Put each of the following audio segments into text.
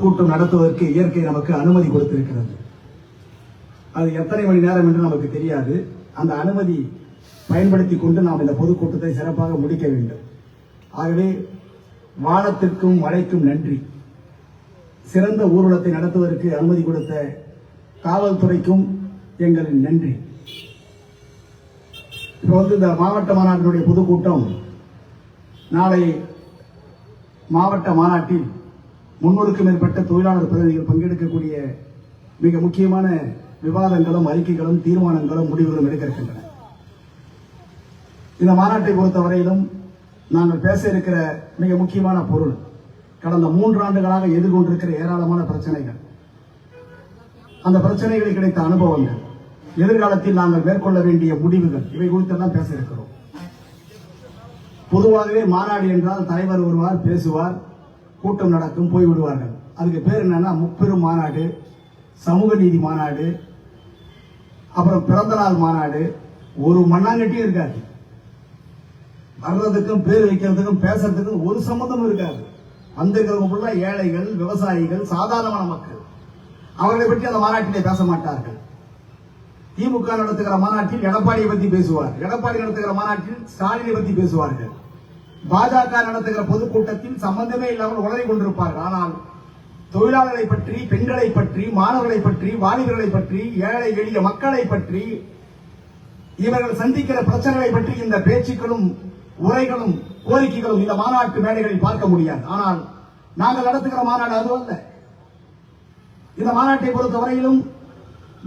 பொதுக்கூட்டம் நடத்துவதற்கு இயற்கை நமக்கு அனுமதி கொடுத்திருக்கிறது. அது எத்தனை மணி நேரம் என்று நமக்கு தெரியாது. அந்த அனுமதி பயன்படுத்தி கொண்டு நாம் இந்த பொதுக்கூட்டத்தை சிறப்பாக முடிக்க வேண்டும். ஆகவே வானத்திற்கும் மழைக்கும் நன்றி. சிறந்த ஊர்வலத்தை நடத்துவதற்கு அனுமதி கொடுத்த காவல்துறைக்கும் எங்களின் நன்றி. இப்போ வந்து இந்த மாவட்ட மாநாட்டினுடைய பொதுக்கூட்டம் நாளை மாவட்ட மாநாட்டில் முன்னூறுக்கும் மேற்பட்ட தொழிலாளர் பிரதிநிதிகள் பங்கெடுக்கக்கூடிய மிக முக்கியமான விவாதங்களும் அறிக்கைகளும் தீர்மானங்களும் முடிவுகளும் எடுக்க இருக்கின்றன இந்த மாநாட்டை பொறுத்தவரையிலும் நாங்கள் பேச இருக்கிற மிக முக்கியமான பொருள் கடந்த மூன்று ஆண்டுகளாக எதிர்கொண்டிருக்கிற ஏராளமான பிரச்சனைகள். அந்த பிரச்சனைகளில் கிடைத்த அனுபவங்கள் எதிர்காலத்தில் நாங்கள் மேற்கொள்ள வேண்டிய முடிவுகள் இவை குறித்தெல்லாம் பேச இருக்கிறோம். பொதுவாகவே மாநாடு என்றால் தலைவர் வருவார் பேசுவார் கூட்டம் நடக்கும் போய் விடுவார்கள். அதுக்கு பேர் என்னன்னா முப்பெரும் மாநாடு சமூக நீதி மாநாடு அப்புறம் பிறந்தநாள் மாநாடு. ஒரு மண்ணாங்கட்டியும் இருக்காது. வர்றதுக்கும் பேர் வைக்கிறதுக்கும் பேசுறதுக்கும் ஒரு சம்மந்தமும் இருக்காது. வந்திருக்கிறவங்க ஃபுல்லா ஏழைகள் விவசாயிகள் சாதாரணமான மக்கள். அவர்களை பற்றி அந்த மாநாட்டிலே பேச மாட்டார்கள். திமுக நடத்துகிற மாநாட்டில் எடப்பாடியை பத்தி பேசுவார் எடப்பாடி நடத்துகிற மாநாட்டில் ஸ்டாலினை பத்தி பேசுவார்கள். பாஜக நடத்துகிற பொதுக்கூட்டத்தில் சம்பந்தமே இல்லாமல் உளறி கொண்டிருப்பார்கள். ஆனால் தொழிலாளர்களை பற்றி பெண்களை பற்றி மாணவர்களை பற்றி வாலிபர்களை பற்றி ஏழை எளிய மக்களை பற்றி இவர்கள் சந்திக்கிற பிரச்சனைகளை பற்றி இந்த பேச்சுக்களும் உரைகளும் கோரிக்கைகளும் இந்த மாநாட்டு மேடைகளில் பார்க்க முடியாது. ஆனால் நாங்கள் நடத்துகிற மாநாடு அதுவல்ல. இந்த மாநாட்டை பொறுத்தவரையிலும்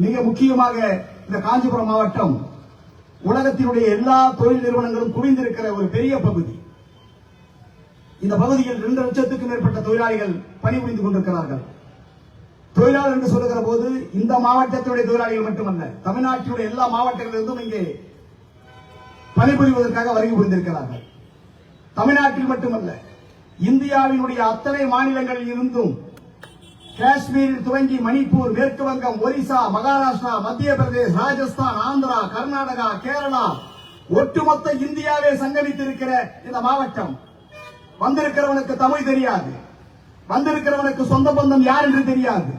மிக முக்கியமாக இந்த காஞ்சிபுரம் மாவட்டம் உலகத்தினுடைய எல்லா தொழில் நிறுவனங்களும் குவிந்திருக்கிற ஒரு பெரிய பகுதி. இந்த பகுதியில் இரண்டு லட்சத்துக்கும் மேற்பட்ட தொழிலாளிகள் பணிபுரிந்து கொண்டிருக்கிறார்கள். தொழிலாளர் என்று சொல்லுகிற போது இந்த மாவட்டத்தினுடைய தொழிலாளிகள் மட்டுமல்ல தமிழ்நாட்டினுடைய எல்லா மாவட்டங்களிலிருந்தும் இங்கே பணிபுரிவதற்காக வருகை புரிந்திருக்கிறார்கள். தமிழ்நாட்டில் மட்டுமல்ல இந்தியாவினுடைய அத்தனை மாநிலங்களில் இருந்தும் காஷ்மீரில் துவங்கி மணிப்பூர் மேற்கு வங்கம் ஒரிசா மகாராஷ்டிரா மத்திய பிரதேஷ் ராஜஸ்தான் ஆந்திரா கர்நாடகா கேரளா ஒட்டுமொத்த இந்தியாவே சங்கமித்திருக்கிற இந்த மாவட்டம். வந்திருக்கிறவனுக்கு தமிழ் தெரியாது. வந்திருக்கிறவனுக்கு சொந்த பந்தம் யார் என்று தெரியாது.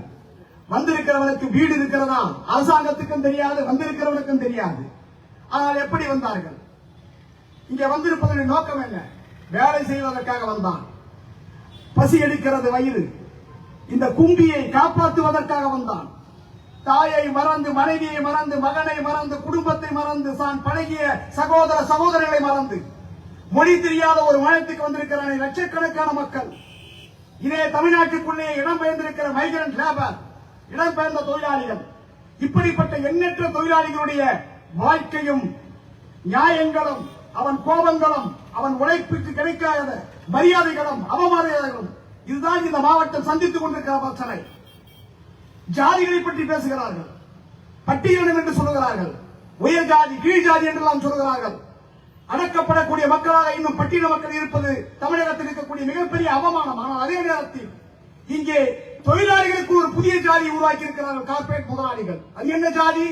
வந்திருக்கிறவனுக்கு வீடு இருக்கிறதா? அரசாங்கத்துக்கும் தெரியாது வந்திருக்கிறவனுக்கும் தெரியாது. ஆனால் எப்படி வந்தார்கள்? இங்கே வந்திருப்பதன் நோக்கம் என்ன? வேலை செய்வதற்காக வந்தான். பசி எடுக்கிறது வயிறு. இந்த கும்பியை காப்பாற்றுவதற்காக வந்தான். தாயை மறந்து மனைவியை மறந்து மகனை மறந்து குடும்பத்தை மறந்து தான் பழகிய சகோதர சகோதரிகளை மறந்து மொழி தெரியாத ஒரு மாநிலத்துக்கு வந்திருக்கிறானே லட்சக்கணக்கான மக்கள். இதே தமிழ்நாட்டுக்குள்ளே இடம்பெயர்ந்திருக்கிற மைக்ரண்ட் லேபர் இடம்பெயர்ந்த தொழிலாளிகள். இப்படிப்பட்ட எண்ணற்ற தொழிலாளிகளுடைய வாழ்க்கையும் நியாயங்களும் அவன் கோபங்களும் அவன் உழைப்புக்கு கிடைக்காத மரியாதைகளும் அவமரியாதைகளும் இதுதான் இந்த மாவட்டம் சந்தித்துக் கொண்டிருக்கிற பிரச்சனை. ஜாதிகளை பற்றி பேசுகிறார்கள். பட்டியலினம் என்று சொல்லுகிறார்கள். உயர் ஜாதி கீழ் ஜாதி என்றெல்லாம் சொல்லுகிறார்கள். அடக்கப்படக்கூடிய மக்களாக இன்னும் பட்டியல மக்கள் இருப்பது தமிழகத்தில் இருக்கக்கூடிய மிகப்பெரிய அவமானம். ஆனால் அதே நேரத்தில் இங்கே தொழிலாளிகளுக்கு ஒரு புதிய ஜாதி உருவாக்கி இருக்கிறார்கள் கார்ப்பரேட் முதலாளிகள். அது என்ன ஜாதி?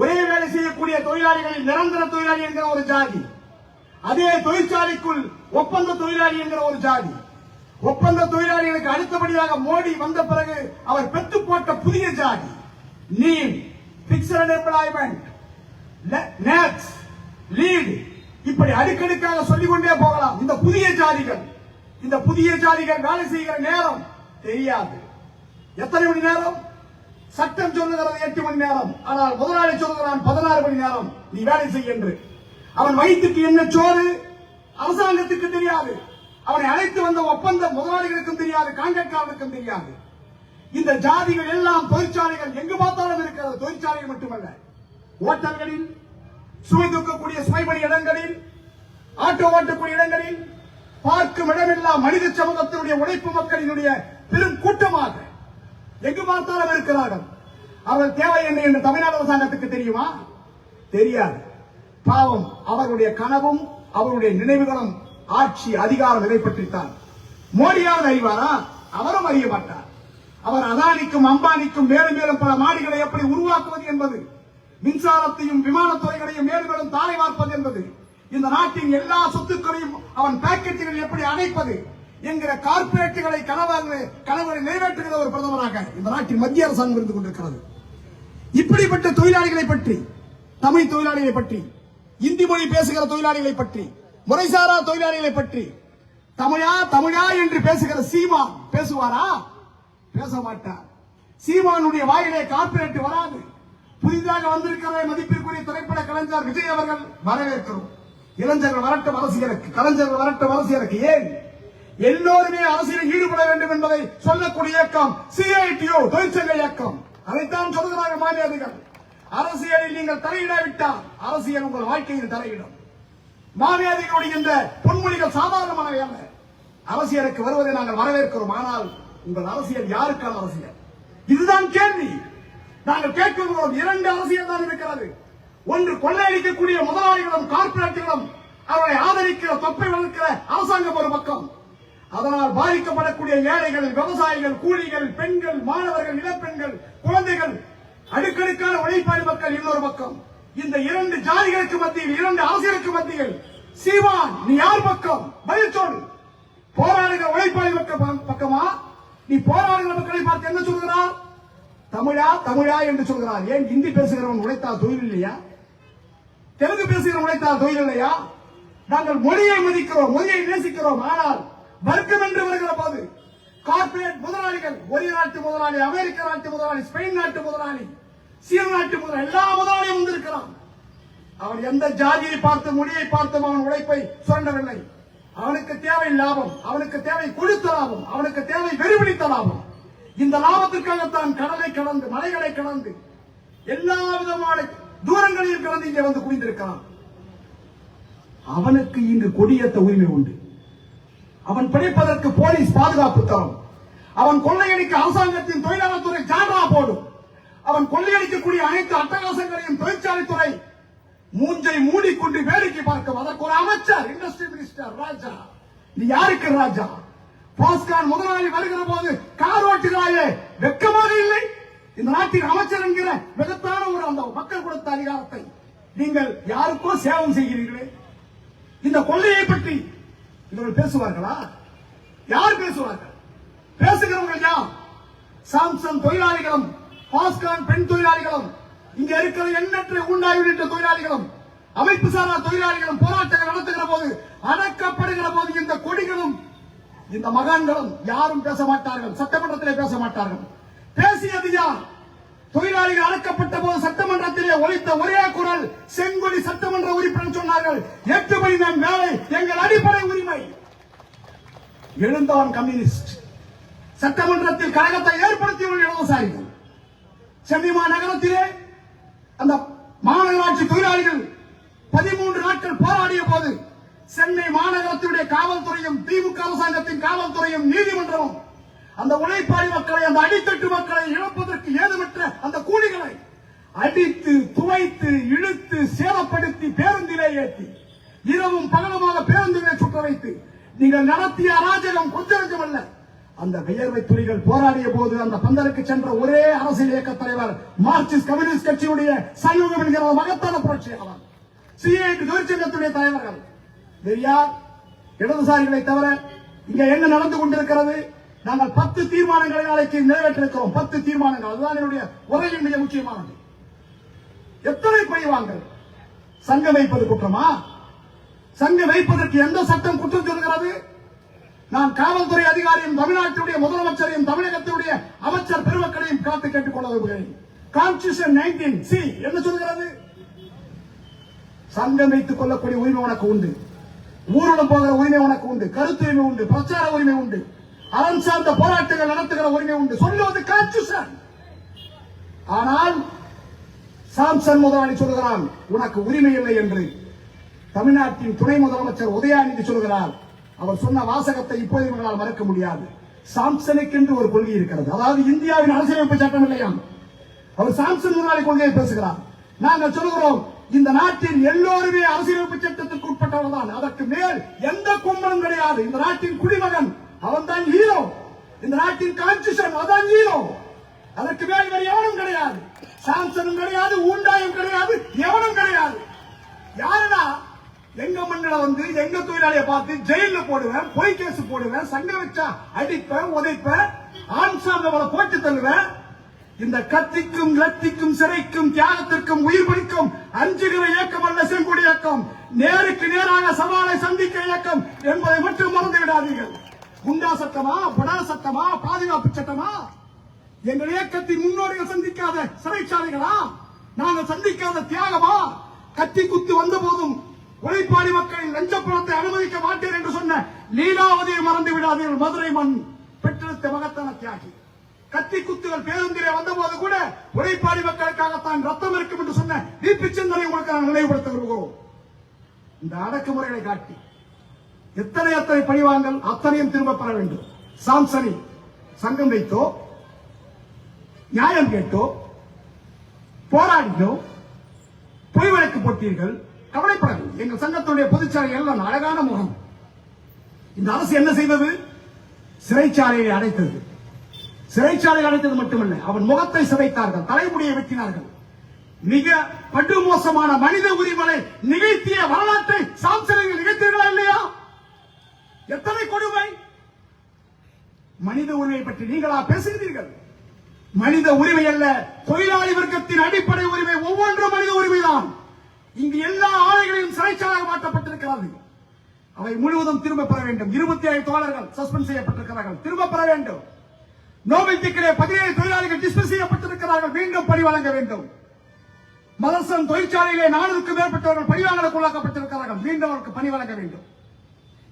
ஒரே வேலை செய்யக்கூடிய தொழிலாளிகளில் நிரந்தர தொழிலாளி என்கிற ஒரு ஜாதி. அதே தொழிற்சாலைக்குள் ஒப்பந்த தொழிலாளி என்கிற ஒரு ஜாதி. ஒப்பந்த தொழிலாளிகளுக்கு அடுத்தபடியாக மோடி வந்த பிறகு அவர் பெற்று போட்ட புதிய ஜாதி. நீம் பிக்சட் எம்ப்ளாய்மெண்ட் நேக்ஸ் லீட் இப்படி அடுக்கடுக்காக சொல்லிக் கொண்டே போகலாம். இந்த புதிய ஜாதிகள். இந்த புதிய ஜாதிகள் வேலை செய்கிற நேரம் தெரியாது. எத்தனை மணி நேரம்? சட்டம் சொல்லுகிறது எட்டு மணி நேரம். ஆனால் முதலாளி சொல்லுகிறான் பதினாறு மணி நேரம். நீ வேலை செய்ய என்று. அவன் வயிற்றுக்கு என்ன சோறு? அரசாங்கத்துக்கு தெரியாது. அவனை அழைத்து வந்த ஒப்பந்த முதலாளிகளுக்கும் தெரியாது காங்கிரட்காரனுக்கும் தெரியாது. இந்த ஜாதிகள் எல்லாம் தொழிற்சாலைகள் எங்கு பார்த்தாலும் இருக்கிறது? தொழிற்சாலைகள் மட்டுமல்ல. ஓட்டல்களில் சுமை தூக்கக்கூடிய சுவைமணி இடங்களில் ஆட்டோ ஓட்டக்கூடிய இடங்களில் பார்க்கும் இடமெல்லாம் மனித சமூகத்தினுடைய உழைப்பு மக்களினுடைய பெரும் கூட்டமாக எங்கு பார்த்தாலும் இருக்கிறார்கள். அவர்கள் தேவை என்ன என்று தமிழ்நாடு அரசாங்கத்துக்கு தெரியுமா? தெரியாது. பாவம் அவர்களுடைய கனவும் அவருடைய நினைவுகளும் ஆட்சி அதிகாரம் இதை பற்றித்தான். மோடியாவது அறிவாரா? அவரும் அறிய மாட்டார். அவர் அதானிக்கும் அம்பானிக்கும் மேலும் மேலும் பல மாடிகளை எப்படி உருவாக்குவது என்பது மின்சாரத்தையும் விமானத்துறைகளையும் மேலும் மேலும் தாரை வார்ப்பது என்பது இந்த நாட்டின் எல்லா சொத்துக்களையும் அவன் பேக்கெட்டுகள் எப்படி அடைப்பது என்கிற கார்ப்பரேட்டுகளை கனவாக கனவுகளை நிறைவேற்றுகிற ஒரு பிரதமராக இந்த நாட்டின் மத்திய அரசாங்கம் இருந்து கொண்டிருக்கிறது. இப்படிப்பட்ட தொழிலாளிகளை பற்றி தமிழ் தொழிலாளிகளை பற்றி இந்தி மொழி பேசுகிற தொழிலாளிகளை பற்றி முறைசாரா தொழிலாளிகளை பற்றி தமிழா தமிழா என்று பேசுகிற சீமான் பேசுவாரா? பேச மாட்டார். சீமானுடைய வாயிலே கார்பரேட் வராது. புதிதாக வந்திருக்கிற மதிப்பிற்குரிய திரைப்பட கலைஞர் விஜய் அவர்கள் வரவேற்கிறோம். இளைஞர்கள் வரட்டும் அரசியலுக்கு கலைஞர்கள் வரட்டும் அரசியலுக்கு ஏன்? எல்லோருமே அரசியலில் ஈடுபட வேண்டும் என்பதை சொல்லக்கூடிய இயக்கம் சிஐடிஓ தொழிற்சங்க இயக்கம். அதைத்தான் சொல்கிறார்கள் மாநிலங்கள் அரசியலில் நீங்கள் தலையிடாவிட்டால் அரசியல் உங்கள் வாழ்க்கையில் தலையிடும். மாநிலங்களுடைய இந்த பொன்மொழிகள் சாதாரணமானவை அல்ல அரசியலுக்கு வருவதை நாங்கள் வரவேற்கிறோம். ஆனால் உங்கள் அரசியல் யாருக்கான அரசியல்? இதுதான் கேள்வி. நாங்கள் கேட்கிறோம் இரண்டு அரசியல் தான் இருக்கிறது. ஒன்று கொள்ளையடிக்கக்கூடிய முதலாளிகளும் கார்பரேட்டுகளும் அவரை ஆதரிக்கிற தொப்பை வளர்க்கிற அரசாங்கம் ஒரு பக்கம் அதனால் பாதிக்கப்படக்கூடிய ஏழைகள் விவசாயிகள் கூலிகள் பெண்கள் மாணவர்கள் இளப்பெண்கள் குழந்தைகள் அடுக்கடுக்கான உழைப்பாளி மக்கள் இன்னொரு பக்கம். இந்த இரண்டு ஜாதிகளுக்கு மத்தியில் இரண்டு அரசியலுக்கு மத்தியில் சீமான் நீ யார் பக்கம்? பதில் சொல். போராடுகிற உழைப்பாளி மக்கள் பக்கமா? நீ போராடுகிற மக்களை பார்த்து என்ன சொல்கிறார் தமிழா தமிழா என்று சொல்கிறார். ஏன் ஹிந்தி பேசுகிறவன் உழைத்தா தொழில் இல்லையா? தெலுங்கு பேசுகிறவன் உழைத்தா தொழில் இல்லையா? நாங்கள் மொழியை மதிக்கிறோம் மொழியை நேசிக்கிறோம் ஆனால் வர்க்கம் என்று வருகிற போது கார்ப்பரேட் முதலாளிகள் ஒரிய நாட்டு முதலாளி அமெரிக்க நாட்டு முதலாளி ஸ்பெயின் நாட்டு முதலாளி சீன நாட்டு முதலாளி எல்லா முதலாளியும் வந்திருக்கிறான். அவன் எந்த ஜாதியை பார்த்து மொழியை பார்த்தும் அவன் உழைப்பை சுரண்டவில்லை. அவனுக்கு தேவை லாபம் அவனுக்கு தேவை கொடுத்த லாபம் அவனுக்கு தேவை வெறிபிடித்த லாபம். இந்த லாபத்திற்காகத்தான் கடலை கடந்து மலைகளை கடந்து எல்லா விதமான தூரங்களையும் கடந்து இங்கே வந்து குவிந்திருக்கிறான். அவனுக்கு இங்கு கொடியேற்ற உரிமை உண்டு. அவன் பிடிப்பதற்கு போலீஸ் பாதுகாப்பு தரும். அவன் கொள்ளையடிக்க அரசாங்கத்தின் தொழிலாளர் துறை போடும். அவன் கொள்ளையடிக்கக்கூடிய அனைத்து அட்டகாசங்களையும் தொழிற்சாலைத்துறை மூஞ்சை மூடிக்கொண்டு வேடிக்கை பார்க்கும். அதற்கு ஒரு அமைச்சர் இண்டஸ்ட்ரி மினிஸ்டர் ராஜா. நீ யாருக்கு ராஜா? பாஸ்கான் முதலாளி வருகிற போது கார் ஓட்டுகிறாயே? வெக்கமாக இல்லை. இந்த நாட்டின் அமைச்சர் என்கிற மிகத்தான ஒரு அந்த மக்கள் கொடுத்த அதிகாரத்தை நீங்கள் யாருக்கோ சேவம் செய்கிறீர்களே? இந்த கொள்கையை பற்றி இவர்கள் பேசுவார்களா? யார் பேசுவார்கள்? பேசுகிறவங்க யார்? சாம்சங் தொழிலாளிகளும் பாஸ்கான் பெண் தொழிலாளிகளும் இங்க இருக்கிற எண்ணற்ற உண்டாய் உள்ளிட்ட தொழிலாளிகளும் அமைப்பு சாரா தொழிலாளிகளும் போராட்டங்கள் நடத்துகிற போது அடக்கப்படுகிற போது இந்த கொடிகளும் இந்த மகான்களும் யாரும் பேச மாட்டார்கள். சட்டமன்றத்திலே பேச மாட்டார்கள். பேசியது யார்? தொழிலாளிகள் அழைக்கப்பட்ட போது சட்டமன்றத்திலே ஒழித்த ஒரே குரல் செங்கொடி சட்டமன்ற உறுப்பினர் சொன்னார்கள் எட்டு மணி நேரம் வேலை எங்கள் அடிப்படை உரிமை. எழுந்தவன் கம்யூனிஸ்ட். சட்டமன்றத்தில் கழகத்தை ஏற்படுத்தியவர்கள் இடதுசாரிகள் சென்னை மாநகரத்திலே அந்த மாநகராட்சி தொழிலாளிகள் பதிமூன்று நாட்கள் போராடிய போது சென்னை மாநகரத்தினுடைய காவல்துறையும் திமுக அரசாங்கத்தின் காவல்துறையும் நீதிமன்றமும் அந்த உழைப்பாளி மக்களை அந்த அடித்தட்டு மக்களை இழப்பதற்கு ஏதுமற்ற அந்த கூலிகளை அடித்து துவைத்து இழுத்து சேதப்படுத்தி பேருந்திலே ஏற்றி இரவும் பகலுமாக பேருந்திலே சுற்ற வைத்து நீங்கள் நடத்திய அராஜகம் கொஞ்சம் அல்ல. அந்த வியர்வை துளிகள் போராடிய போது அந்த பந்தலுக்கு சென்ற ஒரே அரசியல் இயக்க தலைவர் மார்க்சிஸ்ட் கம்யூனிஸ்ட் கட்சியுடைய சயூகம் என்கிற மகத்தான புரட்சியாளர் சிஐடி தொழிற்சங்கத்துடைய தலைவர்கள் வேறு யார் இடதுசாரிகளை தவிர இங்க என்ன நடந்து கொண்டிருக்கிறது? நாங்கள் பத்து தீர்மானங்களை நாளைக்கு நிறைவேற்றிருக்கிறோம். பத்து தீர்மானங்கள். அதுதான் என்னுடைய உரையின் மிக முக்கியமானது. எத்தனை பழிவாங்கள் சங்கம் வைப்பது குற்றமா? சங்கம் வைப்பதற்கு எந்த சட்டம் குற்றம் சொல்கிறது நான் காவல்துறை அதிகாரியும் தமிழ்நாட்டுடைய முதலமைச்சரையும் தமிழகத்தினுடைய அமைச்சர் பெருமக்களையும் காத்து கேட்டுக் கொள்ள விரும்புகிறேன். கான்ஸ்டியூஷன் நைன்டீன் சி என்ன சொல்கிறது சங்கம் வைத்துக் கொள்ளக்கூடிய உரிமை உனக்கு உண்டு. ஊர்வலம் போகிற உரிமை உனக்கு உண்டு கருத்துரிமை உண்டு பிரச்சார உரிமை உண்டு. அறம் சார்ந்த போராட்டங்கள் நடத்துகிற உரிமை உண்டு. சொல்லுவது சார். ஆனால் சாம்சன் முதலாளி சொல்கிறான் உனக்கு உரிமை இல்லை என்று. தமிழ்நாட்டின் துணை முதலமைச்சர் உதயாநிதி சொல்கிறார் அவர் சொன்ன வாசகத்தை இப்போது இவர்களால் மறக்க முடியாது. சாம்சனுக்கென்று ஒரு கொள்கை இருக்கிறது. அதாவது இந்தியாவின் அரசியலமைப்பு சட்டம் இல்லையாம். அவர் சாம்சன் முதலாளி கொள்கையை பேசுகிறார். நாங்கள் சொல்கிறோம் இந்த நாட்டின் எல்லோருமே அரசியலமைப்பு சட்டத்திற்கு உட்பட்டவர் தான் அதற்கு மேல் எந்த கும்பலும் கிடையாது. இந்த நாட்டின் குடிமகன் அவன் தான் ஹீரோ இந்த நாட்டின் கான்ஸ்டியூஷன் அதான் ஹீரோ அதற்கு மேல் வேறு எவனும் கிடையாது. சாம்சனும் கிடையாது ஊண்டாயும் கிடையாது எவனும் கிடையாது. யாருடா எங்க மண்ணில வந்து எங்க தொழிலாளியை பார்த்து ஜெயில போடுவேன் பொய் கேஸ் போடுவேன் சங்க வச்சா அடிப்பேன் உதைப்பேன் ஆண் சார்ந்தவளை போட்டு தள்ளுவேன் இந்த கத்திக்கும் லத்திக்கும் சிறைக்கும் தியாகத்திற்கும் உயிர் பலிக்கும் அஞ்சுகிற இயக்கம் அல்ல செங்குடி இயக்கம். நேருக்கு நேராக சவாலை சந்திக்க இயக்கம் என்பதை மட்டும் மறந்து விடாதீர்கள். குண்டா சட்டமா படா சட்டமா பாதுகாப்பு சட்டமா எங்கள் இயக்கத்தின் முன்னோடிகள் சந்திக்காத சிறைச்சாலைகளா? நாங்கள் சந்திக்காத தியாகமா? கத்தி குத்து வந்த போதும் உழைப்பாளி மக்களின் லஞ்ச பணத்தை அனுமதிக்க மாட்டேன் என்று சொன்ன லீலாவதியை மறந்து விடாதீர்கள் மதுரை மண் பெற்றெடுத்த மகத்தான தியாகி. கத்தி குத்துகள் பேருந்திலே வந்தபோது கூட உழைப்பாளி மக்களுக்காகத்தான் ரத்தம் இருக்கும் என்று சொன்ன தீபி சிந்தனை உங்களுக்கு நான் நினைவுபடுத்த விரும்புகிறோம். இந்த அடக்குமுறைகளை காட்டி எத்தனை எத்தனை பழிவாங்கல் அத்தனையும் திரும்ப பெற வேண்டும். சாம்சனி சங்கம் வைத்தோ நியாயம் கேட்டோ போராடினோ பொய் வழக்கு போட்டீர்கள் கவலைப்படவில்லை. எங்கள் சங்கத்துடைய பொதுச்சாலை எல்லாம் அழகான முகம். இந்த அரசு என்ன செய்தது? சிறைச்சாலையை அடைத்தது. சிறைச்சாலை அடைத்தது மட்டுமல்ல அவன் முகத்தை சிதைத்தார்கள் தலைமுடியை வெட்டினார்கள். மிக படுமோசமான மனித உரிமைகளை நிகழ்த்திய வரலாற்றை சாம்சனில் நிகழ்த்தீர்களா இல்லையா? எத்தனை கொடுமை? மனித உரிமை பற்றி நீங்களா பேசுகிறீர்கள்? மனித உரிமை அல்ல தொழிலாளி வர்க்கத்தின் அடிப்படை உரிமை ஒவ்வொன்றும் மனித உரிமைதான். இங்கு எல்லா ஆலைகளையும் சிறைச்சாலாக மாற்றப்பட்டிருக்கிறது. அவை முழுவதும் திரும்ப பெற வேண்டும். இருபத்தி ஐந்து தோழர்கள் சஸ்பெண்ட் செய்யப்பட்டிருக்கிறார்கள். திரும்ப பெற வேண்டும். நோபல் டிக்கிலே பதினேழு தொழிலாளிகள் டிஸ்மிஸ் செய்யப்பட்டிருக்கிறார்கள். மீண்டும் பணி வழங்க வேண்டும். மதர்சன் தொழிற்சாலையிலே நானூறுக்கும் மேற்பட்டவர்கள் பணிவாளர்களுக்குள்ளாக்கப்பட்டிருக்கிறார்கள் மீண்டும் அவருக்கு பணி வழங்க வேண்டும்.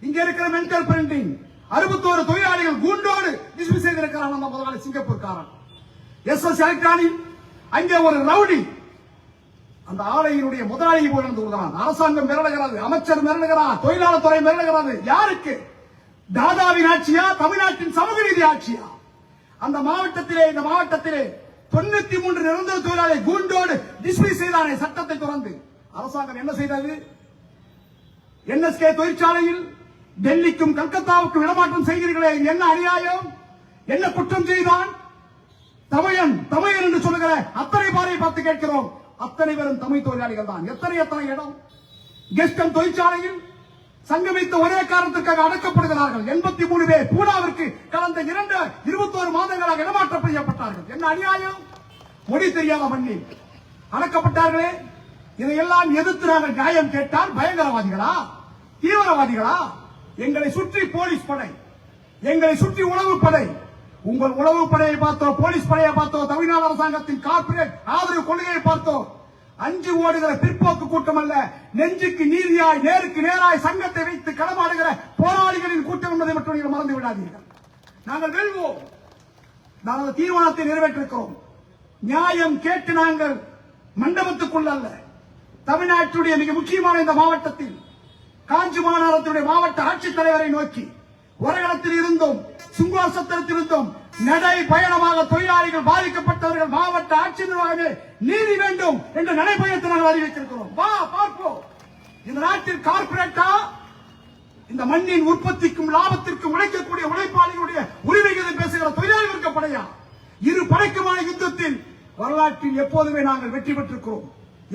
இங்க இருக்கிற மென்டல் பிரிண்டிங் அறுபத்தோரு தொழிலாளிகள் கூண்டோடு டிஸ்மிஸ் செய்திருக்கிறார் நம்ம முதலாளி சிங்கப்பூர்காரன். எஸ் எஸ் எலக்ட்ரானிக் அங்கே ஒரு ரவுடி. அந்த ஆலையினுடைய முதலாளி போயிருந்தான் அரசாங்கம் மிரளுகிறது அமைச்சர் மிரளுகிறார் தொழிலாளர் துறை மிரளுகிறது. யாருக்கு? தாதாவின் ஆட்சியா தமிழ்நாட்டின் சமூக நீதி ஆட்சியா? அந்த மாவட்டத்திலே இந்த மாவட்டத்திலே தொண்ணூத்தி மூன்று நிரந்தர தொழிலாளி கூண்டோடு டிஸ்மிஸ் செய்தானே சட்டத்தை தொடர்ந்து. அரசாங்கம் என்ன செய்தது? என்எஸ்கே தொழிற்சாலையில் டெல்லிக்கும் கல்கத்தாவுக்கும் இடமாற்றம் செய்கிறீர்களே என்ன அநியாயம்? என்ன குற்றம் செய்தான்? தமிழன் தமிழன் என்று சொல்லுகிற அத்தனை பாறையை பார்த்து கேட்கிறோம். அத்தனை பேரும் தமிழ் தொழிலாளிகள் தான். எத்தனை எத்தனை இடம்? கெஸ்டம் தொழிற்சாலையில் சங்கமித்த ஒரே காரணத்திற்காக அடக்கப்படுகிறார்கள். எண்பத்தி மூணு பேர் பூனாவிற்கு கடந்த இரண்டு இருபத்தோரு மாதங்களாக இடமாற்றம் செய்யப்பட்டார்கள். என்ன அநியாயம்? மொழி தெரியாத மண்ணில் அடக்கப்பட்டார்களே? இதையெல்லாம் எதிர்த்து நாங்கள் நியாயம் கேட்டால் பயங்கரவாதிகளா? தீவிரவாதிகளா? எங்களை சுற்றி போலீஸ் படை. எங்களை சுற்றி உளவு படை. உங்கள் உளவு படையை பார்த்தோம் போலீஸ் படையை பார்த்தோம் தமிழ்நாடு அரசாங்கத்தின் கார்பரேட் ஆதரவு கொள்கையை பார்த்தோம் அஞ்சு ஓடுகிற பிற்போக்கு கூட்டம் அல்ல. நெஞ்சுக்கு நீதியாய் நேருக்கு நேராய் சங்கத்தை வைத்து களமாடுகிற போராளிகளின் கூட்டம் என்பதை மட்டும் நீங்கள் மறந்து விடாதீர்கள். நாங்கள் வெல்வோம். நாங்கள் தீர்மானத்தை நிறைவேற்றிருக்கிறோம். நியாயம் கேட்டு நாங்கள் மண்டபத்துக்குள்ள அல்ல. தமிழ்நாட்டுடைய மிக முக்கியமான இந்த மாவட்டத்தில் காஞ்சி மாநகரத்துடைய மாவட்ட ஆட்சித்தலைவரை நோக்கி வரகணத்தில் இருந்தும் சுங்குவாசத்திரத்தில் இருந்தோம் நடை பயணமாக தொழிலாளிகள் பாதிக்கப்பட்டவர்கள் மாவட்ட ஆட்சி நிர்வாகமே நீதி வேண்டும் என்ற நடைபயணத்தை நாங்கள் அறிவித்திருக்கிறோம். வா பார்ப்போம். இந்த நாட்டில் கார்பரேட்டா இந்த மண்ணின் உற்பத்திக்கும் லாபத்திற்கும் உழைக்கக்கூடிய உழைப்பாளிகளுடைய உரிமைகளை பேசுகிற தொழிலாளி படையா? இரு படைக்குமான யுத்தத்தில் வரலாற்றில் எப்போதுமே நாங்கள் வெற்றி பெற்றிருக்கிறோம்.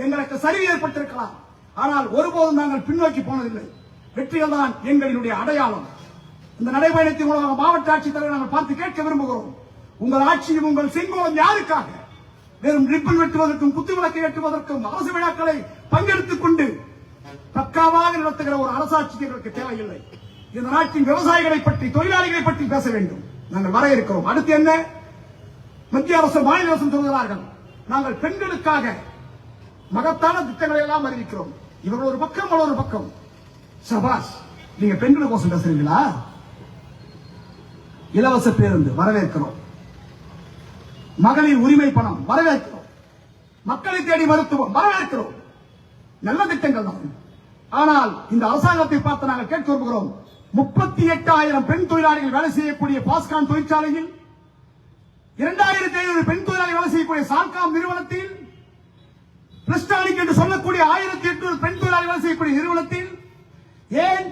எங்களுக்கு சரிவு ஏற்பட்டிருக்கலாம். ஆனால் ஒருபோதும் நாங்கள் பின்னோக்கி போனதில்லை. வெற்றிகள் தான் எங்களினுடைய அடையாளம். இந்த நடைபயணத்தின் மூலமாக மாவட்ட ஆட்சித்தலைவர் நாங்கள் பார்த்து கேட்க விரும்புகிறோம். உங்கள் ஆட்சியும் உங்கள் செங்கோலம் யாருக்காக? வெறும் ரிப்பன் வெட்டுவதற்கும் குத்துவிளக்கை ஏற்றுவதற்கும் அரசு விழாக்களை பங்கெடுத்துக் கொண்டு பக்காவாக நடத்துகிற ஒரு அரசாட்சிக்கு எங்களுக்கு தேவையில்லை. இந்த நாட்டின் விவசாயிகளை பற்றி தொழிலாளிகளை பற்றி பேச வேண்டும். நாங்கள் வர இருக்கிறோம். அடுத்து என்ன? மத்திய அரசு மாநில அரசு சொல்கிறார்கள். நாங்கள் பெண்களுக்காக மகத்தான திட்டங்களை எல்லாம் அறிவிக்கிறோம். இவர்கள் ஒரு பக்கம் ஒரு பக்கம். சபாஷ் நீங்க பெண்களுக்கோசம் பேசுறீங்களா? இலவச பேருந்து வரவேற்கிறோம். மகளிர் உரிமை பணம் வரவேற்கிறோம். மக்களை தேடி மருத்துவம் வரவேற்கிறோம். நல்ல திட்டங்கள் தான். ஆனால் இந்த அரசாங்கத்தை பார்த்து நாங்கள் கேட்க விரும்புகிறோம். முப்பத்தி எட்டாயிரம் பெண் தொழிலாளிகள் வேலை செய்யக்கூடிய பாஸ்கான் தொழிற்சாலையில் இரண்டாயிரத்தி ஐநூறு பெண் தொழிலாளி வேலை செய்யக்கூடிய சால்காம் நிறுவனத்தில் பிரிஸ்டானிக் என்று சொல்லக்கூடிய ஆயிரத்தி எட்நூறு பெண் தொழிலாளி வேலை செய்யக்கூடிய நிறுவனத்தில் ஏன்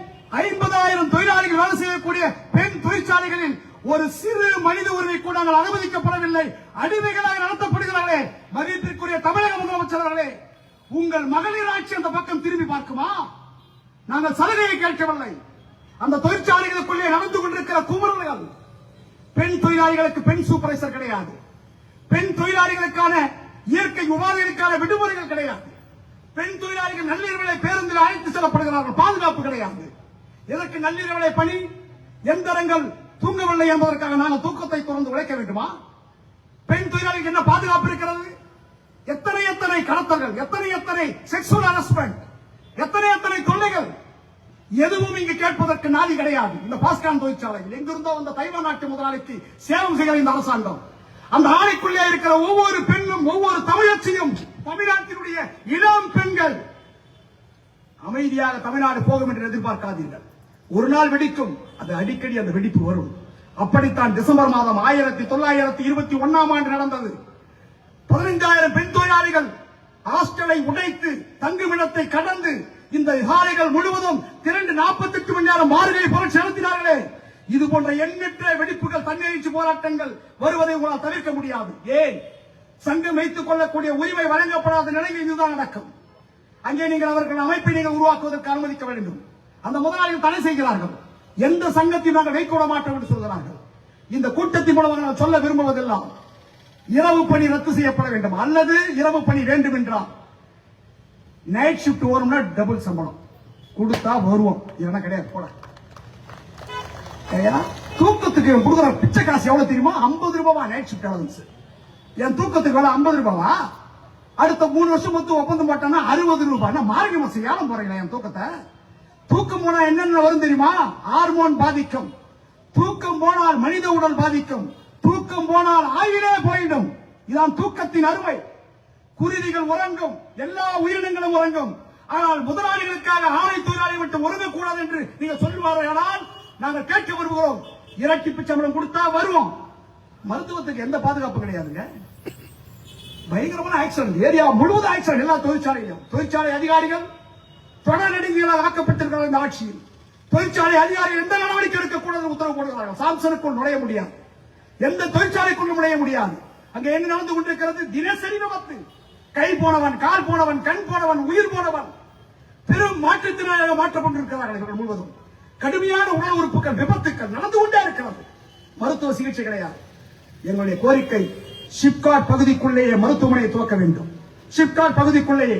ஐம்பதாயிரம் தொழிலாளிகள் வேலை செய்யக்கூடிய பெண் தொழிற்சாலைகளில் ஒரு சிறு மனித உரிமை கூட நாங்கள் அனுமதிக்கப்படவில்லை. அடிமைகளாக நடத்தப்படுகிறார்களே. மதிப்பிற்குரிய தமிழக முதலமைச்சர் அவர்களே உங்கள் மகளிர் ஆட்சி அந்த பக்கம் திரும்பி பார்க்குமா? நாங்கள் சலுகையை கேட்கவில்லை. அந்த தொழிற்சாலைகளுக்குள்ளே நடந்து கொண்டிருக்கிற குமரல்கள் பெண் தொழிலாளிகளுக்கு பெண் சூப்பர்வைசர் கிடையாது. பெண் தொழிலாளிகளுக்கான இயற்கை உபாதைகளுக்கான விடுமுறைகள் கிடையாது. பெண் தொழிலாளிகள் நள்ளிரவிலை பேருந்தில் அழைத்து செல்லப்படுகிறார்கள். பாதுகாப்பு கிடையாது. எதற்கு நள்ளிரவிலை பணி? எந்திரங்கள் தூங்கவில்லை என்பதற்காக நாங்கள் தூக்கத்தை தொடர்ந்து உழைக்க வேண்டுமா? பெண் தொழிலாளிக்கு என்ன பாதுகாப்பு இருக்கிறது? எத்தனை எத்தனை கடத்தல்கள் எத்தனை எத்தனை செக்ஷுவல் ஹரஸ்மெண்ட் எத்தனை எத்தனை தொல்லைகள் எதுவும் இங்கு கேட்பதற்கு நாதி கிடையாது. இந்த பாஸ்கான் தொழிற்சாலையில் எங்கிருந்தோ அந்த தைவான் நாட்டு முதலாளிக்கு சேவம் செய்கிற இந்த அரசாங்கம். அந்த ஆணைக்குள்ளே இருக்கிற ஒவ்வொரு பெண்ணும் ஒவ்வொரு தமிழச்சியும் தமிழ்நாட்டினுடைய இளம் பெண்கள் அமைதியாக தமிழ்நாடு போகும் என்று எதிர்பார்க்காதீர்கள். ஒரு நாள் வெடிக்கும். அது அடிக்கடி அந்த வெடிப்பு வரும். அப்படித்தான் டிசம்பர் மாதம் ஆயிரத்தி தொள்ளாயிரத்தி இருபத்தி ஒன்னாம் ஆண்டு நடந்தது. பதினைந்தாயிரம் பெண் தொழிலாளிகள் ஹாஸ்டலை உடைத்து தங்குமிடத்தை கடந்து இந்த விகாரைகள் முழுவதும் திரண்டு நாற்பத்தி எட்டு மணி நேரம் மாறுகளை புரட்சி நடத்தினார்களே இது போன்ற எண்ணற்ற வெடிப்புகள் தன்னெழுச்சி போராட்டங்கள் வருவதை உங்களால் தவிர்க்க முடியாது. ஏன்? சங்கம் வைத்துக் கொள்ளக்கூடிய உரிமை வழங்கப்படாத நிலையில் இதுதான் நடக்கும் அங்கே நீங்கள் அவர்கள் அமைப்பை நீங்கள் உருவாக்குவதற்கு அனுமதிக்க வேண்டும். அந்த முதலாளிகள் தடை செய்கிறார்கள். எந்த சங்கத்தையும் நாங்கள் வைக்க மாட்டோம் என்று சொல்கிறார்கள். இந்த கூட்டத்தின் மூலமாக நான் சொல்ல விரும்புவதெல்லாம் இரவு பணி ரத்து செய்யப்பட வேண்டும். அல்லது இரவு பணி வேண்டும் என்றால் நைட் ஷிஃப்ட் வரும்னா டபுள் சம்பளம். கொடுத்தா வருவோம். இல்லைன்னா கிடையாது. போட. ஏன்னா, தூக்கத்துக்கு இவன் கொடுக்குற பிச்சை காசு எவ்வளவு தெரியுமா? ஐம்பது ரூபாவா நைட் ஷிஃப்ட் அலவன்ஸ் என் தூக்கத்துக்கு வேலை ஐம்பது ரூபாவா? அடுத்த மூணு வருஷம் மொத்தம் ஒப்பந்தம் போட்டானா அறுபது ரூபாய் நான் மார்கழி மாசம் ஏலம் போறீங்களா என் தூக்கத்தை? தூக்கம் போனா என்னென்ன வரும் தெரியுமா? ஹார்மோன் பாதிக்கும். தூக்கம் போனால் மனித உடல் பாதிக்கும். தூக்கம் போனால் ஆயுளே போயிடும். இதான் தூக்கத்தின் அருமை குருவிகள் உறங்கும். எல்லா உயிரினங்களும் உறங்கும். ஆனால் முதலாளிகளுக்காக ஆணை தொழிலாளி மட்டும் உறங்கக்கூடாது என்று நீங்க சொல்லுவார்கள். நாங்கள் கேட்க வருகிறோம் இரட்டிப்பு சம்பளம் கொடுத்தா வருவோம். மருத்துவத்துக்கு எந்த பாதுகாப்பு கிடையாதுங்க. பயங்கரமான ஆக்சிடென்ட் ஏரியா முழுவதும் ஆக்சிடென்ட் எல்லா தொழிற்சாலையிலும். தொழிற்சாலை அதிகாரிகள் தொடர் நெடுங்கிகளால் ஆக்கப்பட்டிருக்கிறார்கள் இந்த ஆட்சியில். தொழிற்சாலை அதிகாரி எந்த நடவடிக்கை எடுக்கக்கூடாது உத்தரவு போடுகிறார்கள் சாம்சனுக்குள் நுழைய முடியாது. எந்த தொழிற்சாலைக்குள் நுழைய முடியாது. அங்க என்ன நடந்து கொண்டிருக்கிறது? தினசரி விபத்து. கை போனவன் கால் போனவன் கண் போனவன் உயிர் போனவன். பெரும் மாற்றத்தினாக மாற்றப்பட்டிருக்கிறார்கள் இவர்கள் முழுவதும். கடுமையான உடல் உறுப்புகள் விபத்துக்கள் நடந்து கொண்டே இருக்கிறது. மருத்துவ சிகிச்சை கிடையாது. எங்களுடைய கோரிக்கை ஷிப்காட் பகுதிக்குள்ளேயே மருத்துவமனையை துவக்க வேண்டும். ஷிப்காட் பகுதிக்குள்ளேயே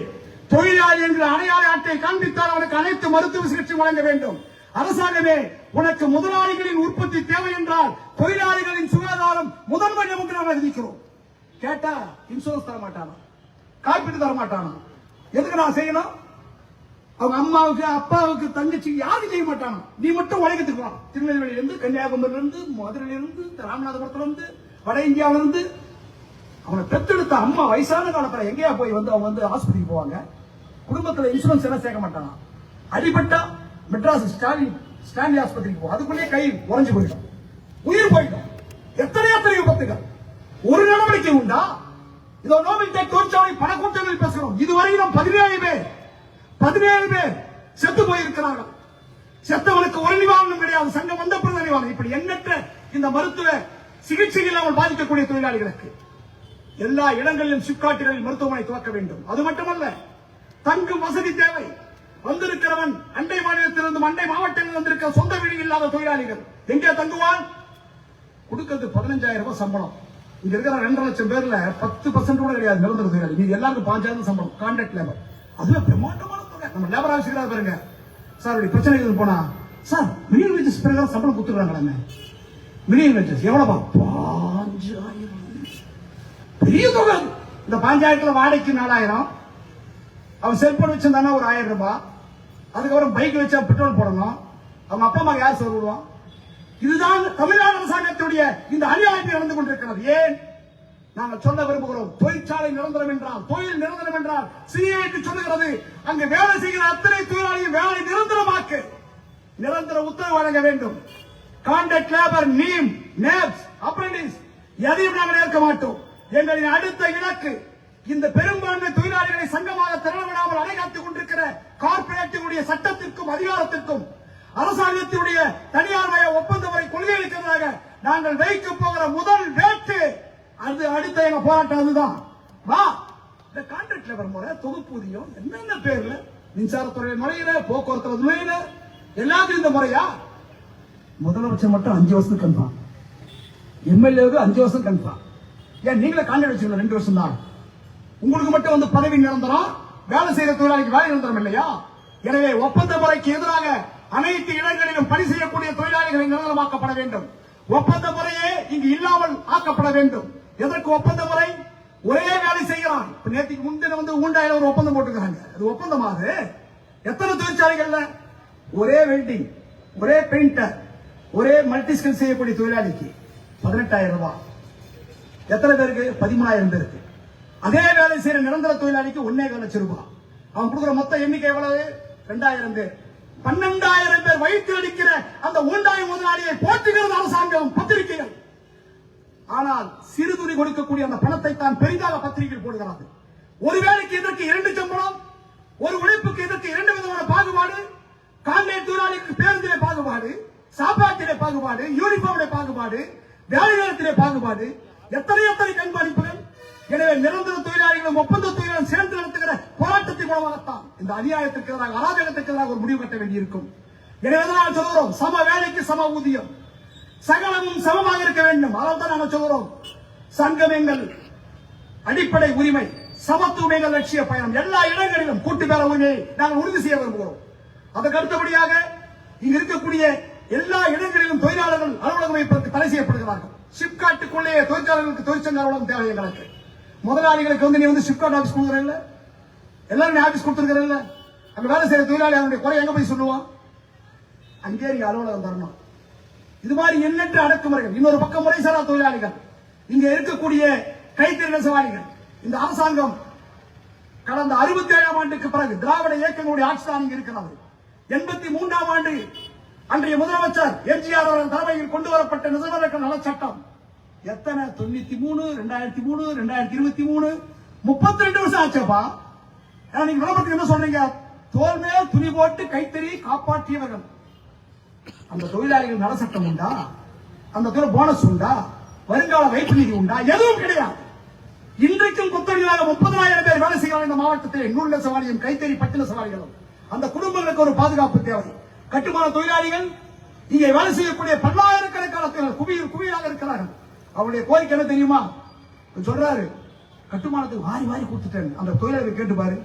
தொழிலாளி என்ற அடையாள அட்டை காண்பித்தால் அவனுக்கு அனைத்து மருத்துவ சிகிச்சை வழங்க வேண்டும். அரசாங்கமே உனக்கு முதலாளிகளின் உற்பத்தி தேவை என்றால் தொழிலாளிகளின் சுகாதாரம் முதன்மை நமக்கு நாம் அறிவிக்கிறோம் கேட்டா இன்சூரன்ஸ் தர மாட்டானா? காப்பீடு தர மாட்டானா? எதுக்கு நான் செய்யணும்? அவங்க அம்மாவுக்கு அப்பாவுக்கு தங்கச்சி யாரும் செய்ய மாட்டாங்க நீ மட்டும் உலகத்துக்கு வா. திருநெல்வேலியிலிருந்து கன்னியாகுமரியிலிருந்து மதுரையிலிருந்து ராமநாதபுரத்திலிருந்து வட இந்தியாவிலிருந்து அவனை பெத்தெடுத்த அம்மா வயசான காலத்துல எங்கேயா போய் வந்து அவங்க வந்து ஆஸ்பத்திரிக்கு போவாங்க? குடும்பத்துல இன்சூரன்ஸ் எல்லாம் சேர்க்க மாட்டானா? அடிபட்டா மெட்ராஸ் ஸ்டாலின் ஸ்டான்லி ஆஸ்பத்திரிக்கு போ. அதுக்குள்ளேயே கை உறைஞ்சு போயிடும். உயிர் போயிடும். எத்தனை எத்தனை விபத்துகள் ஒரு நடவடிக்கை உண்டா? இதோ நோபல் டெக் தொழிற்சாலை பல கூட்டங்களில் பேசுகிறோம். இதுவரையிலும் பதினேழு பேர் பதினேழு பேர் செத்து போயிருக்கிறார்கள். செத்தவனுக்கு ஒரு நிவாரணம் கிடையாது. சங்கம் வந்த பிறகு நிவாரணம் இப்படி எண்ணற்ற இந்த மருத்துவ சிகிச்சை இல்லாமல் பாதிக்கக்கூடிய தொழிலாளிகளுக்கு எல்லா இடங்களிலும் சிப்காட்டுகளில் மருத்துவமனை துவக்க வேண்டும். அது மட்டுமல்ல தங்கும் வசதி தேவை. வந்திருக்கிறவன் அண்டை மாநிலத்திலிருந்து அண்டை மாவட்டங்கள் வந்திருக்க சொந்த வீடு இல்லாத தொழிலாளிகள் எங்கே தங்குவான்? கொடுக்கிறது பதினஞ்சாயிரம் ரூபாய் சம்பளம். இங்க இருக்கிற ரெண்டரை லட்சம் பேர்ல பத்து பர்சன்ட் கூட கிடையாது நிரந்தர தொழிலாளி. நீங்க எல்லாருக்கும் பாஞ்சாயிரம் சம்பளம். கான்ட்ராக்ட் லேபர் அதுவே பிரம்மாண்டமான தொகை. நம்ம லேபர் ஆஃபீஸர் பாருங்க. சார் அப்படி பிரச்சனை போனா சார் மினிமம் வேஜஸ் பிறகு சம்பளம் கொடுத்துருக்காங்க மினிமம் வேஜஸ் எவ்வளவு? பாஞ்சாயிரம் பெரிய தொகை அது. இந்த பாஞ்சாயிரத்துல வாடகைக்கு நாலாயிரம். அவன் செல்போன் வச்சிருந்தானா ஒரு ஆயிரம் ரூபாய். அதுக்கப்புறம் பைக் வச்சா பெட்ரோல் போடணும். அவங்க அப்பா அம்மா யார் சொல்ல விடுவான் இதுதான் தமிழ்நாடு அரசாங்கத்துடைய இந்த அநியாயத்தை நடந்து கொண்டிருக்கிறது. ஏன்? நாங்கள் சொல்ல விரும்புகிறோம் தொழிற்சாலை நிரந்தரம் என்றால் தொழில் நிரந்தரம் என்றால் சிஐடி சொல்லுகிறது அங்கு வேலை செய்கிற அத்தனை தொழிலாளியும் வேலை நிரந்தரமாக்கு. நிரந்தர உத்தரவு வழங்க வேண்டும். Contract labour NEEM NAPS apprentice எதையும் நாங்கள் ஏற்க மாட்டோம். எங்களின் அடுத்த இலக்கு இந்த பெரும்பான்மை தொழிலாளிகளை சங்கமாக திரளவிடாமல் அடைகாத்துக் கொண்டிருக்கிற கார்ப்பரேட்டினுடைய சட்டத்திற்கும் அதிகாரத்திற்கும் அரசாங்கத்தினுடைய தனியார் மய ஒப்பந்த முறை கொள்கைகளுக்கு நாங்கள் வைக்க போகிற முதல் வேட்டு. அது அடுத்த எங்க போராட்டம் அதுதான். வா. இந்த கான்ட்ராக்ட் லேபர் முறை தொகுப்பூதியம் என்னென்ன பேர்ல? மின்சாரத்துறை முறையில போக்குவரத்து நுழையில எல்லாத்தையும் இந்த முறையா? முதலமைச்சர் மட்டும் அஞ்சு வருஷத்துக்கு கன்ஃபார்ம். எம்எல்ஏவுக்கு அஞ்சு வருஷம் கன்ஃபார்ம். ஏன் நீங்களே காண்ட வச்சுக்கல ரெண்டு வருஷம் தான். உங்களுக்கு மட்டும் வந்து பதவி நிரந்தரம் வேலை செய்யற தொழிலாளிக்கு வேலை நிரந்தரம் இல்லையா? எனவே ஒப்பந்த முறைக்கு எதிராக அனைத்து இடங்களிலும் பணி செய்யக்கூடிய தொழிலாளிகளை நிரந்தரமாக்கப்பட வேண்டும். ஒப்பந்த முறையே இங்கு இல்லாமல் ஆக்கப்பட வேண்டும். எதற்கு ஒப்பந்த முறை? ஒரே வேலை செய்கிறான். இப்ப நேற்றுக்கு முன்தினம் வந்து ஊண்டாயில ஒரு ஒப்பந்தம் போட்டுக்கிறாங்க அது ஒப்பந்தமாக எத்தனை தொழிற்சாலைகள்ல ஒரே வெல்டிங் ஒரே பெயிண்டர் ஒரே மல்டி ஸ்கில் செய்யக்கூடிய தொழிலாளிக்கு பதினெட்டாயிரம் ரூபாய். எத்தனை பேருக்கு? பதிமூணாயிரம் பேருக்கு. அதே வேலை செய்யற நிரந்தர தொழிலாளிக்கு ஒன்னே லட்சம் ரூபாய். அவன் கொடுக்குற மொத்த எண்ணிக்கை எவ்வளவு? ரெண்டாயிரம் பேர். பன்னெண்டாயிரம் பேர் வயிற்று அடிக்கிற அந்த ஊண்டாய் முதலாளியை போற்றுகிறது அரசாங்கம் பத்திரிகைகள். ஆனால் சிறுதுணி கொடுக்கக்கூடிய அந்த பணத்தை தான் பெரிதாக பத்திரிகைகள் போடுகிறார்கள். ஒரு வேலைக்கு இதற்கு இரண்டு சம்பளம்? ஒரு உழைப்புக்கு இதற்கு இரண்டு விதமான பாகுபாடு? கான்ட்ராக்ட் தொழிலாளிக்கு பேருந்திலே பாகுபாடு சாப்பாட்டிலே பாகுபாடு யூனிஃபார்மிலே பாகுபாடு வேலை நேரத்திலே பாகுபாடு எத்தனை எத்தனை கண்காணிப்புகள்? எனவே நிரந்தர தொழிலாளிகளும் ஒப்பந்த தொழிலாளர்கள் சேர்ந்து நடத்துகிற போராட்டத்தின் மூலமாகத்தான் இந்த அநியாயத்திற்கு எதிராக அராஜகத்திற்கு எதிராக ஒரு முடிவு கட்ட வேண்டியிருக்கும். எனவே தான் சொல்கிறோம் சம வேலைக்கு சம ஊதியம். சகலமும் சமமாக இருக்க வேண்டும். அதான் தான் நாங்கள் சொல்கிறோம் சங்கம் எங்கள் அடிப்படை உரிமை சமத்துவம் எங்கள் லட்சிய பயணம் எல்லா இடங்களிலும் கூட்டு பேர உரிமையை நாங்கள் உறுதி செய்ய விரும்புகிறோம். அதற்கு அடுத்தபடியாக இங்கு இருக்கக்கூடிய எல்லா இடங்களிலும் தொழிலாளர்கள் அலுவலகம் வைப்பதற்கு தடை செய்யப்படுகிறார்கள். சிப்காட்டுக்குள்ளே தொழிற்சாலைகளுக்கு தொழிற்சங்க தேவை எங்களுக்கு. முதலாளிகளுக்கு வந்து நீ வந்து சிப்காட் ஆபீஸ் கொடுக்குறீல்ல எல்லாரும் நீ ஆபீஸ் கொடுத்துருக்கிறல்ல அங்க வேலை செய்யற தொழிலாளி அவனுடைய குறை எங்க போய் சொல்லுவான்? அங்கே நீங்க அலுவலகம் தரணும். இது மாதிரி எண்ணற்ற அடக்குமுறைகள். இன்னொரு பக்கம் முறைசாரா தொழிலாளிகள். இங்க இருக்கக்கூடிய கைத்தறி நெசவாளிகள். இந்த அரசாங்கம் கடந்த அறுபத்தி ஏழாம் ஆண்டுக்கு பிறகு திராவிட இயக்கங்களுடைய ஆட்சி தான் இங்க இருக்கிறது. எண்பத்தி மூன்றாம் ஆண்டு அன்றைய முதலமைச்சர் எம்ஜிஆர் அவர்கள் தலைமையில் கொண்டு வரப்பட்ட நிறுவனர்கள் நலச்சட்டம். எத்தனை? தொண்ணூத்தி மூணு ரெண்டாயிரத்தி மூணு ரெண்டாயிரத்தி இருபத்தி மூணு முப்பத்தி ரெண்டு வருஷம் ஆச்சப்பா. நீங்க விளம்பரத்துக்கு என்ன சொல்றீங்க? தோல் மேல் துணி போட்டு கைத்தறி காப்பாற்றியவர்கள். அந்த தொழிலாளிகள் நலச்சட்டம் உண்டா? அந்த துறை போனஸ் உண்டா? வருங்கால வைப்பு நிதி உண்டா? எதுவும் கிடையாது. இன்றைக்கும் குத்தொழிலாக முப்பதாயிரம் பேர் வேலை செய்கிறார் இந்த மாவட்டத்தில் நூல் நெசவாளியும் கைத்தறி பட்டு சவாரிகளும். அந்த குடும்பங்களுக்கு ஒரு பாதுகாப்பு தேவை. கட்டுமான தொழிலாளிகள் இங்கே வேலை செய்யக்கூடிய பல்லாயிரக்கணக்கான குவியல் குவியலாக இருக்கிறார்கள். அவருடைய கோரிக்கை என்ன தெரியுமா? சொல்றாரு கட்டுமானத்துக்கு வாரி வாரி கொடுத்துட்டேன். அந்த தொழிலாளர் கேட்டு பாரு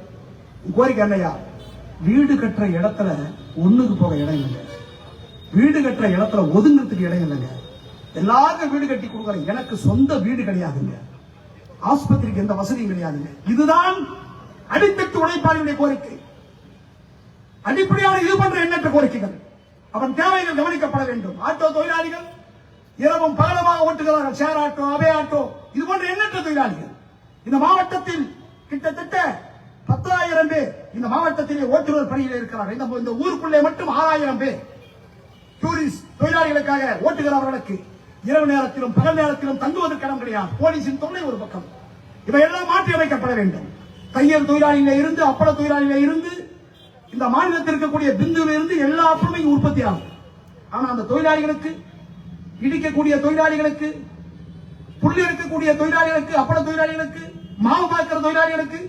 கோரிக்கை என்னையா வீடு கட்டுற இடத்துல ஒண்ணுக்கு போக இடம் இல்லைங்க. வீடு கட்டுற இடத்துல ஒதுங்கிறதுக்கு இடம் இல்லைங்க. எல்லாருக்கும் வீடு கட்டி கொடுக்குறேன் எனக்கு சொந்த வீடு கிடையாதுங்க. ஆஸ்பத்திரிக்கு எந்த வசதியும் கிடையாதுங்க. இதுதான் அடித்தட்டு உழைப்பாளியுடைய கோரிக்கை. அடிப்படையான இது பண்ற என்ன எண்ணற்ற கோரிக்கைகள். அவன் தேவைகள் கவனிக்கப்பட வேண்டும். ஆட்டோ தொழிலாளிகள் இரவும் பகலமாக ஓட்டுகிறார்கள். ஷேர் ஆட்டோ அவே ஆட்டோ இது போன்ற எண்ணற்ற தொழிலாளிகள். இந்த மாவட்டத்தில் கிட்டத்தட்ட பத்தாயிரம் பேர் இந்த மாவட்டத்திலே ஓட்டுநர் பணியில் இருக்கிறார்கள். இந்த இந்த ஊருக்குள்ளே மட்டும் ஆறாயிரம் பேர் டூரிஸ்ட் தொழிலாளிகளுக்காக ஓட்டுகிறவர்களுக்கு இரவு நேரத்திலும் பகல் நேரத்திலும் தங்குவதற்கு இடம் கிடையாது. போலீசின் தொல்லை ஒரு பக்கம். இவையெல்லாம் மாற்றி அமைக்கப்பட வேண்டும். தையல் தொழிலாளியில இருந்து அப்பள தொழிலாளியில இருந்து இந்த மாநிலத்தில் இருக்கக்கூடிய பிந்துவிலிருந்து எல்லா பொருளும் உற்பத்தி ஆகும். ஆனா அந்த தொழிலாளிகளுக்கு இடிக்கக்கூடிய தொழிலாளிகளுக்கு புள்ளி எடுக்கக்கூடிய தொழிலாளிகளுக்கு அப்பட தொழிலாளிகளுக்கு மாவு பார்க்கிற தொழிலாளிகளுக்கு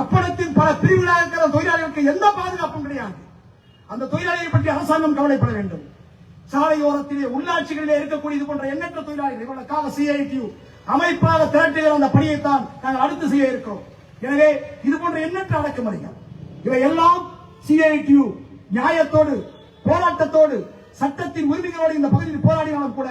அப்படத்தின் பல பிரிவுகளாக இருக்கிற தொழிலாளிகளுக்கு எந்த பாதுகாப்பும் கிடையாது. அந்த தொழிலாளியை பற்றி அரசாங்கம் கவலைப்பட வேண்டும். சாலையோரத்திலே உள்ளாட்சிகளிலே இருக்கக்கூடிய இது போன்ற எண்ணற்ற தொழிலாளிகள் கால சிஐடியு அமைப்பாக திரட்டுகிற அந்த பணியைத்தான் நாங்கள் அடுத்து செய்ய இருக்கிறோம். எனவே இது போன்ற எண்ணற்ற அடக்குமுறைகள் இவை எல்லாம் சிஐடியு நியாயத்தோடு போராட்டத்தோடு சட்டத்தின் உரிமைகளோடு இந்த பகுதியில் போராடினாலும் கூட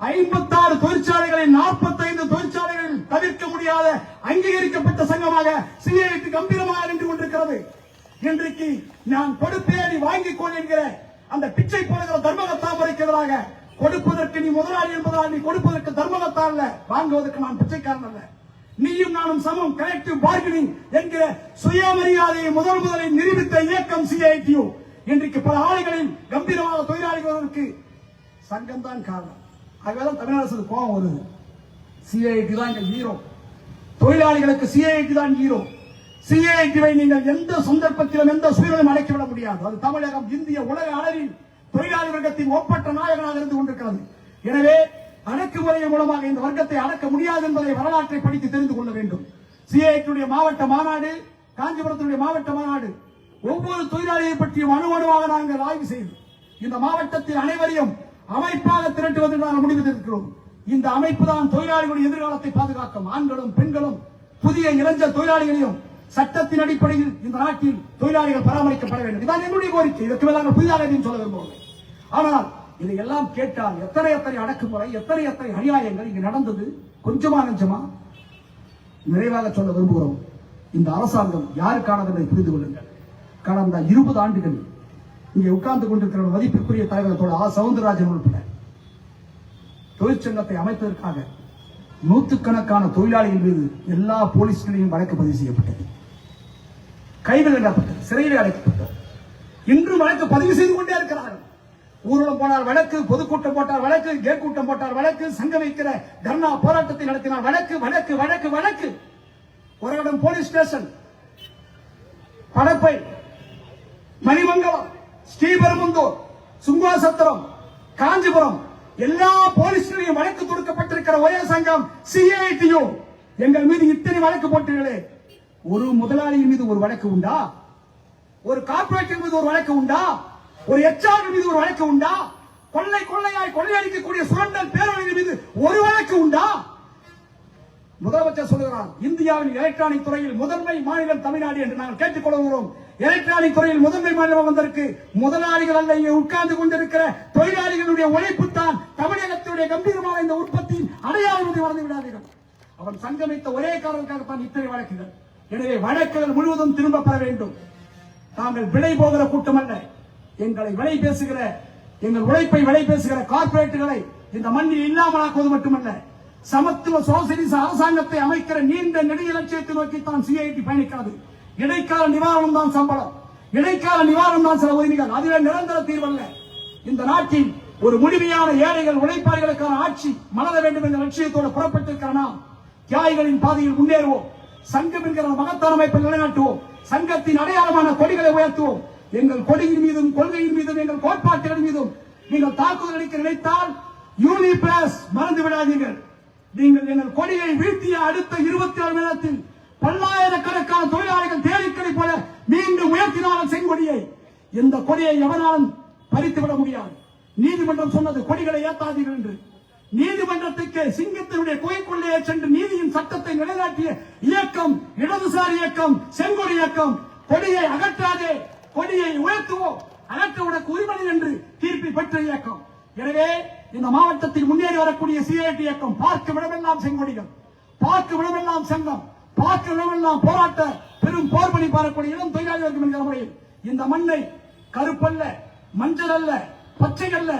ஐம்பத்தாறு தொழிற்சாலைகளில் நாற்பத்தைந்து தொழிற்சாலைகளில் தவிர்க்க முடியாத அங்கீகரிக்கப்பட்ட சங்கமாக சிஐடி கம்பீரமாக நின்று கொண்டிருக்கிறது. இன்றைக்கு நான் கொடுப்பேன் வாங்கிக் கொள் என்கிற அந்த பிச்சை போடுகிற தர்மகத்தாமரைக்கு எதிராக கொடுப்பதற்கு நீ முதலாளி என்பதால் நீ கொடுப்பதற்கு தர்மகத்தா வாங்குவதற்கு நான் பிச்சைக்காரன் அல்ல. நீயும் நானும் சமம் கலெக்டிவ் பார்கனிங் என்கிற சுயமரியாதையை முதல் முதலில் நிரூபித்த இயக்கம் சிஐடியு இன்றைக்கு பல ஆலைகளில் கம்பீரமாக தொழிலாளிகளுக்கு சங்கம் தான் காரணம். ஆகவேதான் தமிழக அரசுக்கு கோபம் வருது. சிஐடி தான் எங்கள் ஹீரோ தொழிலாளிகளுக்கு சிஐடி தான் ஹீரோ சிஐடிவை நீங்கள் எந்த சந்தர்ப்பத்திலும் எந்த சூழலும் அடைக்கிவிட முடியாது. அது தமிழகம் இந்திய உலக அளவில் தொழிலாளி வர்க்கத்தின் ஒப்பற்ற நாயகனாக இருந்து கொண்டிருக்கிறது. எனவே அடக்குமுறை மூலமாக இந்த வர்க்கத்தை அடக்க முடியாது என்பதை வரலாற்றை படித்து தெரிந்து கொள்ள வேண்டும். சிஐடியுடைய மாவட்ட மாநாடு காஞ்சிபுரத்தினுடைய மாவட்ட மாநாடு ஒவ்வொரு தொழிலாளியை பற்றியும் அணுவணுவாக நாங்கள் ஆய்வு செய்து இந்த மாவட்டத்தில் அனைவரையும் அமைப்பாக திரட்டுவதில் நாங்கள் முடிவெடுத்திருக்கிறோம் இந்த அமைப்பு தான் தொழிலாளிகளுடைய எதிர்காலத்தை பாதுகாக்கும். ஆண்களும் பெண்களும் புதிய இளைஞர் தொழிலாளிகளையும் சட்டத்தின் அடிப்படையில் இந்த நாட்டில் தொழிலாளிகள் பராமரிக்கப்பட வேண்டும். இதுதான் என்னுடைய கோரிக்கை. இதற்கு மேலாக புதிதாக சொல்ல விரும்புகிறேன் ஆனால் இதையெல்லாம் கேட்டால் எத்தனை எத்தனை அடக்குமுறை எத்தனை எத்தனை அநியாயங்கள் இங்கு நடந்தது? கொஞ்சமா நெஞ்சமா? நிறைவாக சொல்ல விரும்புகிறோம். இந்த அரசாங்கம் யாருக்கானது என்பதை புரிந்து கொள்ளுங்கள். கடந்த இருபது ஆண்டுகள் இங்கே உட்கார்ந்து கொண்டிருக்கிற மதிப்பிற்குரிய தலைவர்களோட ஆ. சவுந்தரராஜன் உட்பட தொழிற்சங்கத்தை அமைப்பதற்காக நூற்றுக்கணக்கான தொழிலாளிகள் மீது எல்லா போலீஸ்களையும் வழக்கு பதிவு செய்யப்பட்டது. கைது இடப்பட்டது சிறையில் அடைக்கப்பட்டது. இன்றும் வழக்கு பதிவு செய்து கொண்டே இருக்கிறார்கள். ஊர்வலம் போனார் வழக்கு பொதுக்கூட்டம் போட்டார் வழக்கு கே கூட்டம் போட்டார் வழக்கு சங்க வைக்கிற தர்ணா போராட்டத்தை நடத்தினார் வழக்கு வழக்கு வழக்கு வழக்கு. ஒரு இடம் போலீஸ் ஸ்டேஷன். படப்பை. மணிமங்கலம் ஸ்ரீபெரும்புந்தூர் சுங்காசத்திரம் காஞ்சிபுரம். எல்லா போலீஸ்களையும் வழக்கு தொடுக்கப்பட்டிருக்கிற ஒரே சங்கம் சிஐடியு எங்கள் மீது இத்தனை வழக்கு போட்டீர்களே. ஒரு முதலாளியின் மீது ஒரு வழக்கு உண்டா? ஒரு கார்பரேட்டின் மீது ஒரு வழக்கு உண்டா? ஒரு எச்ஆர் மீது ஒரு வழக்கு உண்டா? கொள்ளை கொள்ளையாய் கொள்ளையடிக்கக்கூடிய சுரண்டல் பேரவையின் மீது ஒரு வழக்கு உண்டா? முதலமைச்சர் சொல்கிறார் இந்தியாவின் எலக்ட்ரானிக் துறையில் முதன்மை மாநிலம் தமிழ்நாடு என்று நாங்கள் கேட்டுக் கொள்கிறோம். எலக்ட்ரானிக் துறையில் முதன்மை மாநிலம் வந்திருக்கு. முதலாளிகள் அல்ல இங்கே உட்கார்ந்து கொண்டிருக்கிற தொழிலாளிகளுடைய உழைப்பு தான் தமிழகத்துடைய கம்பீரமான இந்த உற்பத்தியின் அடையாளம் என்று மறந்து விடாதீர்கள். அவன் சங்கமித்த ஒரே காரணத்துக்காகத்தான் இத்தனை வழக்குகள். எனவே வழக்குகள் முழுவதும் திரும்ப பெற வேண்டும். தாங்கள் விலை போகிற கூட்டம் அல்ல. எங்களை விலை பேசுகிற எங்கள் உழைப்பை விலை பேசுகிற கார்ப்பரேட்டுகளை இந்த மண்ணில் இல்லாமலாக்குவது மட்டுமல்ல சமத்துவ சோசலிச அரசாங்கத்தை அமைக்கிற நீண்ட நெடிய லட்சியத்தை நோக்கி தான் சிஐடி பயணிக்கிறது. இடைக்கால நிவாரணம் தான் சம்பளம். இடைக்கால நிவாரணம் தான் சில உரிமைகள். அதுவே நிரந்தர தீர்வல்ல. இந்த நாட்டில் ஒரு முழுமையான ஏழைகள் உழைப்பாளிகளுக்கான ஆட்சி மலர வேண்டும் என்ற லட்சியத்தோடு புறப்பட்டிருக்கிற நாம் தியாகிகளின் பாதையில் முன்னேறுவோம். சங்கம் என்கிற மகத்தான அமைப்பை நிலைநாட்டுவோம். சங்கத்தின் அடையாளமான கொடிகளை உயர்த்துவோம். எங்கள் கொடியின் மீதும் கொள்கையின் மீதும் எங்கள் கோட்பாட்டுகள் மீதும் நீங்கள் தாக்குதல் அளிக்க நினைத்தால் யூனி பிளஸ் மறந்து விடாதீர்கள். நீங்கள் எங்கள் கொடியை வீழ்த்திய அடுத்த இருபத்தி ஆறு நேரத்தில் பல்லாயிரக்கணக்கான தொழிலாளிகள் தேடிக்கடை போல மீண்டும் உயர்த்தினாலும் செங்கொடியை. இந்த கொடியை எவனாலும் பறித்துவிட முடியாது. நீதிமன்றம் சொன்னது கொடிகளை ஏத்தாதீர்கள் என்று. நீதிமன்றத்துக்கு சிங்கத்தினுடைய குகைக்குள்ளே சென்று நீதியின் சட்டத்தை நிலைநாட்டிய இயக்கம் இடதுசாரி இயக்கம் செங்கொடி இயக்கம். கொடியை அகற்றாதே. கொடியை உயர்த்துவோம். அகற்ற உனக்கு உரிமை என்று தீர்ப்பை பெற்ற இயக்கம். எனவே இந்த மாவட்டத்தில் முன்னேறி வரக்கூடிய சிஐடி இயக்கம் பார்க்க விடமெல்லாம் செங்கொடிகள் பார்க்க விடமெல்லாம் சங்கம் பார்க்க விடமெல்லாம் போராட்ட பெரும் போர்பணி பாரக்கூடிய இடம் தொழிலாளி வர்க்கம் என்கிற முறையில் இந்த மண்ணை கருப்பல்ல மஞ்சள் அல்ல பச்சை அல்ல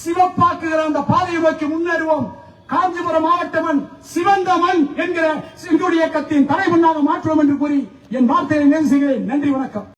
சிவப்பாக்குகிற அந்த பாதையை நோக்கி முன்னேறுவோம். காஞ்சிபுரம் மாவட்ட மண் சிவந்த மண் என்கிற செங்கோடி இயக்கத்தின் தலைமுன்னாக மாற்றுவோம் என்று கூறி என் வார்த்தையை நேசிக்கிறேன் நன்றி வணக்கம்.